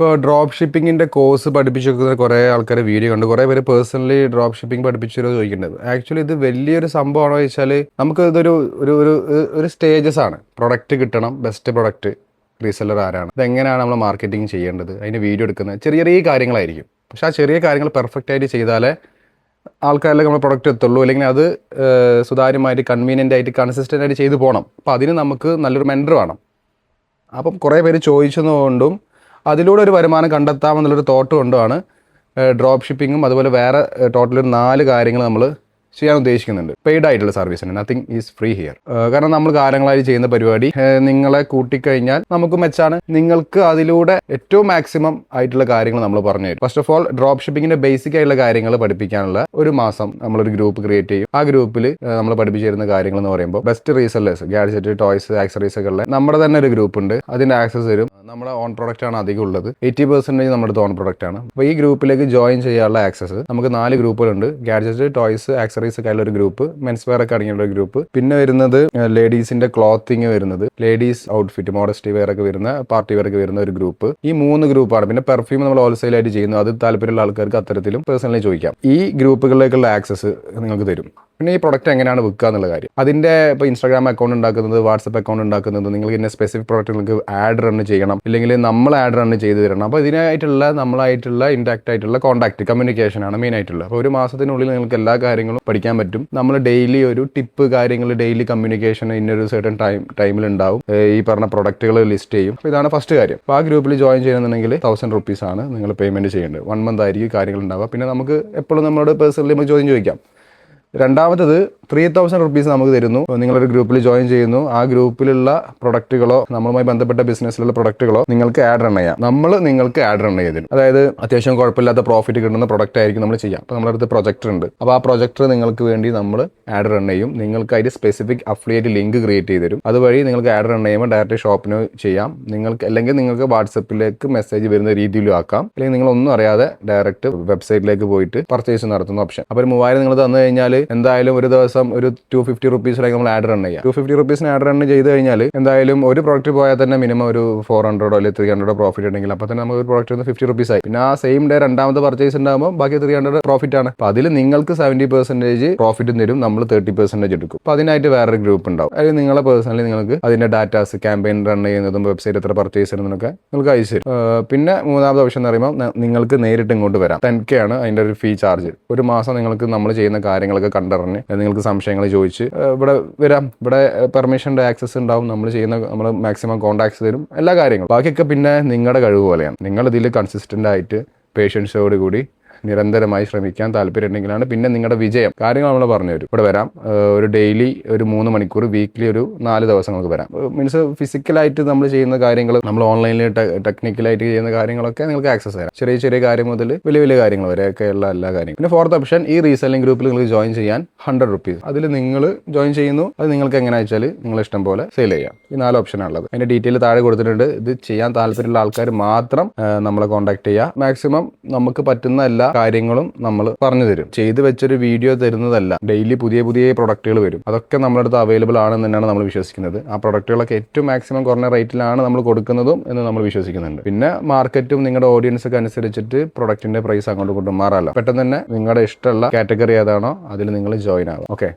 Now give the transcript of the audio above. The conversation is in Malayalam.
ഇപ്പോൾ ഡ്രോപ്പ് ഷിപ്പിങ്ങിന്റെ കോഴ്സ് പഠിപ്പിച്ചു കൊടുക്കുന്ന കുറേ ആൾക്കാർ വീഡിയോ കണ്ട്. കുറേ പേര് പേഴ്സണലി ഡ്രോപ്പ് ഷിപ്പിംഗ് പഠിപ്പിച്ചൊരു ചോദിക്കേണ്ടത് ആക്ച്വലി ഇത് വലിയൊരു സംഭവമാണോ ചോദിച്ചാൽ നമുക്ക് ഇതൊരു ഒരു ഒരു ഒരു സ്റ്റേജസ് ആണ്. പ്രൊഡക്റ്റ് കിട്ടണം ബെസ്റ്റ് പ്രൊഡക്റ്റ് റീസെല്ലർ ആരാണ് ഇതെങ്ങനെയാണ് നമ്മൾ മാർക്കറ്റിംഗ് ചെയ്യേണ്ടത് അതിന് വീഡിയോ എടുക്കുന്നത് ചെറിയ ചെറിയ കാര്യങ്ങളായിരിക്കും. പക്ഷെ ആ ചെറിയ കാര്യങ്ങൾ പെർഫെക്റ്റ് ആയിട്ട് ചെയ്താലേ ആൾക്കാരിലേക്ക് നമ്മൾ പ്രൊഡക്റ്റ് എത്തുള്ളൂ. അല്ലെങ്കിൽ അത് സുതാര്യമായിട്ട് കൺവീനിയന്റ് ആയിട്ട് കൺസിസ്റ്റന്റ് ആയിട്ട് ചെയ്തു പോകണം അപ്പോൾ അതിന് നമുക്ക് നല്ലൊരു മെന്റർ വേണം. അപ്പം കുറേ പേര് ചോദിച്ചതുകൊണ്ടും അതിലൂടെ ഒരു വരുമാനം കണ്ടെത്താമെന്നുള്ളൊരു തോട്ട് കൊണ്ടാണ് ഡ്രോപ്പ് ഷിപ്പിങ്ങും അതുപോലെ വേറെ ടോട്ടൽ ഒരു നാല് കാര്യങ്ങൾ നമ്മൾ ചെയ്യാൻ ഉദ്ദേശിക്കുന്നുണ്ട്. പെയ്ഡ് ആയിട്ടുള്ള സർവീസ് തന്നെ. നത്തിങ് ഈസ് ഫ്രീ ഹിയർ കാരണം നമ്മൾ കാലങ്ങളായി ചെയ്യുന്ന പരിപാടി നിങ്ങളെ കൂട്ടിക്കഴിഞ്ഞാൽ നമുക്ക് മെച്ചാണ്. നിങ്ങൾക്ക് അതിലൂടെ ഏറ്റവും മാക്സിമം ആയിട്ടുള്ള കാര്യങ്ങൾ നമ്മൾ പറഞ്ഞു തരും. ഫസ്റ്റ് ഓഫ് ഓൾ ഡ്രോപ്പ് ഷിപ്പിങ്ങിന്റെ ബേസിക് ആയിട്ടുള്ള കാര്യങ്ങൾ പഠിപ്പിക്കാനുള്ള ഒരു മാസം നമ്മളൊരു ഗ്രൂപ്പ് ക്രിയേറ്റ് ചെയ്യും. ആ ഗ്രൂപ്പിൽ നമ്മൾ പഠിപ്പിച്ചു തരുന്ന കാര്യങ്ങൾ എന്ന് പറയുമ്പോൾ best resellers gadget toys accessories ഒക്കെ ഉള്ള നമ്മുടെ തന്നെ ഒരു ഗ്രൂപ്പ് ഉണ്ട്. അതിന്റെ ആക്സസ് തരും നമ്മുടെ ഓൺ പ്രൊഡക്റ്റ് ആണ് അധികം ഉള്ളത്. എയ്റ്റി പെർസെന്റേജ് നമ്മുടെ ഓൺ പ്രൊഡക്റ്റ് ആണ്. അപ്പോൾ ഈ ഗ്രൂപ്പിലേക്ക് ജോയിൻ ചെയ്യാനുള്ള ആക്സസ് നമുക്ക് നാല് ഗ്രൂപ്പുകളുണ്ട്. ഗാഡ്ജറ്റ് ടോയ്സ് ആക്സറീസ് ഒക്കെ ഒരു ഗ്രൂപ്പ് മെൻസ് വെയർ ഒക്കെ അടങ്ങിയുള്ള ഒരു ഗ്രൂപ്പ് പിന്നെ വരുന്നത് ലേഡീസിന്റെ ക്ലോത്തിങ് വരുന്നത്. ലേഡീസ് ഔട്ട്ഫിറ്റ് മോഡസ്റ്റി വെയർ ഒക്കെ വരുന്ന പാർട്ടി വെയർ ഒക്കെ വരുന്ന ഒരു ഗ്രൂപ്പ് ഈ മൂന്ന് ഗ്രൂപ്പാണ് പിന്നെ പെർഫ്യൂം നമ്മൾ ഹോൾസെയിൽ ആയിട്ട് ചെയ്യുന്നു. അത് താല്പര്യമുള്ള ആൾക്കാർക്ക് അത്തരത്തിലും പേഴ്സണലി ചോദിക്കാം. ഈ ഗ്രൂപ്പുകളിലേക്കുള്ള ആക്സസ് നിങ്ങൾക്ക് തരും. പിന്നെ ഈ പ്രൊഡക്റ്റ് എങ്ങനെയാണ് വിൽക്കുക എന്നുള്ള കാര്യം. അതിന്റെ ഇപ്പോൾ ഇൻസ്റ്റാഗ്രാം അക്കൗണ്ട് ഉണ്ടാക്കുന്നത് വാട്സപ്പ് അക്കൗണ്ട് ഉണ്ടാക്കുന്നത് നിങ്ങൾക്ക് ഇന്ന സ്പെസിഫിക് പ്രോഡക്റ്റ് നിങ്ങൾക്ക് ആഡ് റൺ ചെയ്യണം ഇല്ലെങ്കിൽ നമ്മൾ ആഡ് റൺ ചെയ്ത് തരണം. അപ്പോൾ ഇതിനായിട്ടുള്ള നമ്മളായിട്ടുള്ള ഇൻടാക്റ്റ് ആയിട്ടുള്ള കോൺടാക്ട് കമ്മ്യൂണിക്കേഷൻ ആണ് മെയിൻ ആയിട്ടുള്ള അപ്പോൾ ഒരു മാസത്തിനുള്ളിൽ നിങ്ങൾക്ക് എല്ലാ കാര്യങ്ങളും പഠിക്കാൻ പറ്റും. നമ്മൾ ഡെയിലി ഒരു ടിപ്പ് കാര്യങ്ങൾ ഡെയിലി കമ്മ്യൂണിക്കേഷൻ ഇന്നൊരു സർട്ടൺ ടൈം ടൈമിൽ ഉണ്ടാവും. ഈ പറഞ്ഞ പ്രൊഡക്റ്റുകൾ ലിസ്റ്റ് ചെയ്യും. അപ്പോൾ ഇതാണ് ഫസ്റ്റ് കാര്യം. അപ്പോൾ ആ ഗ്രൂപ്പിൽ ജോയിൻ ചെയ്യണമെന്നുണ്ടെങ്കിൽ തൗസൻഡ് റുപ്പീസ് ആണ് നിങ്ങൾ പേയ്മെന്റ് ചെയ്യേണ്ടത്. വൺ മന്ത് ആയിരിക്കും കാര്യങ്ങൾ ഉണ്ടാവുക. പിന്നെ നമുക്ക് എപ്പോഴും നമ്മളോട് പേഴ്സണലി നമുക്ക് ചോദ്യം ചോദിക്കാം. രണ്ടാമത്തത് ത്രീ തൗസൻഡ് റുപ്പീസ് നമുക്ക് തരുന്നു. നിങ്ങളൊരു ഗ്രൂപ്പിൽ ജോയിൻ ചെയ്യുന്നു. ആ ഗ്രൂപ്പിലുള്ള പ്രൊഡക്റ്റുകളോ നമ്മളുമായി ബന്ധപ്പെട്ട ബിസിനസ്സിലുള്ള പ്രൊഡക്റ്റുകളോ നിങ്ങൾക്ക് ആഡ് റൺ ചെയ്യാം. നമ്മൾ നിങ്ങൾക്ക് ആഡ് റൺ ചെയ്തു തരും. അതായത് അത്യാവശ്യം കുഴപ്പമില്ലാത്ത പ്രോഫിറ്റ് കിട്ടുന്ന പ്രൊഡക്റ്റ് ആയിരിക്കും നമ്മൾ ചെയ്യാം. അപ്പോൾ നമ്മുടെ അടുത്ത് പ്രൊജക്ടർ ഉണ്ട്. അപ്പോൾ ആ പ്രൊജക്ടർ നിങ്ങൾക്ക് വേണ്ടി നമ്മൾ ആഡ് റൺ ചെയ്യും. നിങ്ങൾക്ക് അതിൽ സ്പെസിഫിക് അഫിലിയേറ്റ് ലിങ്ക് ക്രിയേറ്റ് ചെയ്ത് തരും. അതുവഴി നിങ്ങൾക്ക് ആഡ് റൺ ചെയ്യുമ്പോൾ ഡയറക്റ്റ് ഷോപ്പിന് ചെയ്യാം. നിങ്ങൾക്ക് അല്ലെങ്കിൽ നിങ്ങൾക്ക് വാട്സപ്പിലേക്ക് മെസ്സേജ് വരുന്ന രീതിയിലും ആക്കാം. അല്ലെങ്കിൽ നിങ്ങളൊന്നും അറിയാതെ ഡയറക്റ്റ് വെബ്സൈറ്റിലേക്ക് പോയിട്ട് പർച്ചേസ് നടത്തുന്ന ഓപ്ഷൻ അപ്പോൾ ഒരു മൂവായിരം നിങ്ങൾ തന്നു കഴിഞ്ഞാൽ എന്തായാലും ഒരു ദിവസം ഒരു ടു ഫിഫ്റ്റി റുപ്പീസിലേക്ക് നമ്മൾ ആഡ് റൺ ചെയ്യാം. ടു ഫിഫ്റ്റി റുപ്പീസിന് ആഡ് റൺ ചെയ്ത് കഴിഞ്ഞാൽ എന്തായാലും ഒരു പ്രോഡക്റ്റ് പോയാൽ തന്നെ മിനിമം ഒരു ഫോർ ഹൺഡ്രഡോ അല്ലെങ്കിൽ ത്രീ ഹൺഡ്രഡോ പ്രോഫിറ്റ് ഉണ്ടെങ്കിൽ അപ്പോൾ തന്നെ നമുക്ക് ഒരു പ്രോഡക്റ്റ് ഫിഫ്റ്റി റുപ്പീസ് ആയി. പിന്നെ ആ സെയിം ഡേ രണ്ടാമത്തെ പർച്ചേസ് ഉണ്ടാകുമ്പോൾ ബാക്കി ത്രീ ഹൺഡ്രഡ് പ്രോഫിറ്റ് ആണ്. അപ്പോൾ അതിൽ നിങ്ങൾക്ക് സെവന്റി പെർസെന്റേജ് പ്രോഫിറ്റ് തരും നമ്മൾ തേർട്ടി പെർസെന്റേജ് എടുക്കും. അപ്പോൾ അതിനായിട്ട് വേറൊരു ഗ്രൂപ്പ് ഉണ്ടാവും. അതിൽ നിങ്ങളെ പേഴ്സണലി നിങ്ങൾക്ക് അതിന്റെ ഡാറ്റാസ് ക്യാമ്പയിൻ റൺ ചെയ്യുന്നതും വെബ്സൈറ്റ് എത്ര പർച്ചേസ് ചെയ്യുന്നതൊക്കെ നിങ്ങൾക്ക് അയച്ചു തരും. പിന്നെ മൂന്നാമത്തെ ഓപ്ഷൻ എന്ന് പറയുമ്പോൾ നിങ്ങൾക്ക് നേരിട്ട് ഇങ്ങോട്ട് വരാം. ടെൻ കെ ആണ് അതിന്റെ ഒരു ഫീ ചാർജ് ഒരു മാസം നിങ്ങൾക്ക് നമ്മൾ ചെയ്യുന്ന കാര്യങ്ങളൊക്കെ കണ്ടറിഞ്ഞ് നിങ്ങൾക്ക് സംശയങ്ങൾ ചോദിച്ച് ഇവിടെ വരാം. ഇവിടെ പെർമിഷന്റെ ആക്സസ് ഉണ്ടാവും. നമ്മൾ ചെയ്യുന്ന നമ്മൾ മാക്സിമം കോൺടാക്ട്സ് തരും. എല്ലാ കാര്യങ്ങളും. ബാക്കിയൊക്കെ പിന്നെ നിങ്ങളുടെ കഴിവ് പോലെയാണ്. നിങ്ങൾ ഇതിൽ കൺസിസ്റ്റന്റ് ആയിട്ട് പേഷ്യൻസോട് കൂടി നിരന്തരമായി ശ്രമിക്കാൻ താല്പര്യമുണ്ടെങ്കിലാണ് പിന്നെ നിങ്ങളുടെ വിജയം. കാര്യങ്ങൾ നമ്മൾ പറഞ്ഞു തരും. ഇവിടെ വരാം. ഒരു ഡെയിലി ഒരു മൂന്ന് മണിക്കൂർ വീക്ക്ലി ഒരു നാല് ദിവസങ്ങൾക്ക് വരാം. മീൻസ് ഫിസിക്കലായിട്ട് നമ്മൾ ചെയ്യുന്ന കാര്യങ്ങൾ നമ്മൾ ഓൺലൈനിൽ ടെക്നിക്കലായിട്ട് ചെയ്യുന്ന കാര്യങ്ങളൊക്കെ നിങ്ങൾക്ക് ആക്സസ് തരാം. ചെറിയ ചെറിയ കാര്യം മുതൽ വലിയ വലിയ കാര്യങ്ങൾ വരെയൊക്കെയുള്ള എല്ലാ കാര്യങ്ങളും. പിന്നെ ഫോർത്ത് ഓപ്ഷൻ ഈ റീസെല്ലിംഗ് ഗ്രൂപ്പിൽ നിങ്ങൾക്ക് ജോയിൻ ചെയ്യാൻ ഹൺഡ്രഡ് റുപ്പീസ്. അതിൽ നിങ്ങൾ ജോയിൻ ചെയ്യുന്നു. അത് നിങ്ങൾക്ക് എങ്ങനെയാ വെച്ചാൽ നിങ്ങൾ ഇഷ്ടം പോലെ സെയിൽ ചെയ്യാം. ഈ നാല് ഓപ്ഷൻ ഓപ്ഷനാണുള്ളത് അതിന്റെ ഡീറ്റെയിൽ താഴെ കൊടുത്തിട്ടുണ്ട്. ഇത് ചെയ്യാൻ താല്പര്യമുള്ള ആൾക്കാർ മാത്രം നമ്മളെ കോൺടാക്ട് ചെയ്യുക മാക്സിമം നമുക്ക് പറ്റുന്ന എല്ലാ കാര്യങ്ങളും നമ്മൾ പറഞ്ഞു തരും. ചെയ്തു വെച്ചൊരു വീഡിയോ തരുന്നതല്ല. ഡെയിലി പുതിയ പുതിയ പ്രൊഡക്റ്റുകൾ വരും. അതൊക്കെ നമ്മുടെ അടുത്ത് അവൈലബിൾ ആണെന്ന് തന്നെയാണ് നമ്മൾ വിശ്വസിക്കുന്നത്. ആ പ്രൊഡക്റ്റുകളൊക്കെ ഏറ്റവും മാക്സിമം കുറഞ്ഞ റേറ്റിലാണ് നമ്മൾ കൊടുക്കുന്നതും എന്ന് നമ്മൾ വിശ്വസിക്കുന്നുണ്ട്. പിന്നെ മാർക്കറ്റും നിങ്ങളുടെ ഓഡിയൻസ് ഒക്കെ അനുസരിച്ചിട്ട് പ്രൊഡക്റ്റിന്റെ പ്രൈസ് അങ്ങോട്ട് ഇങ്ങോട്ടും പെട്ടെന്ന് തന്നെ നിങ്ങളുടെ ഇഷ്ടമുള്ള കാറ്റഗറി ഏതാണോ അതിൽ നിങ്ങൾ ജോയിൻ ആവാം. ഓക്കെ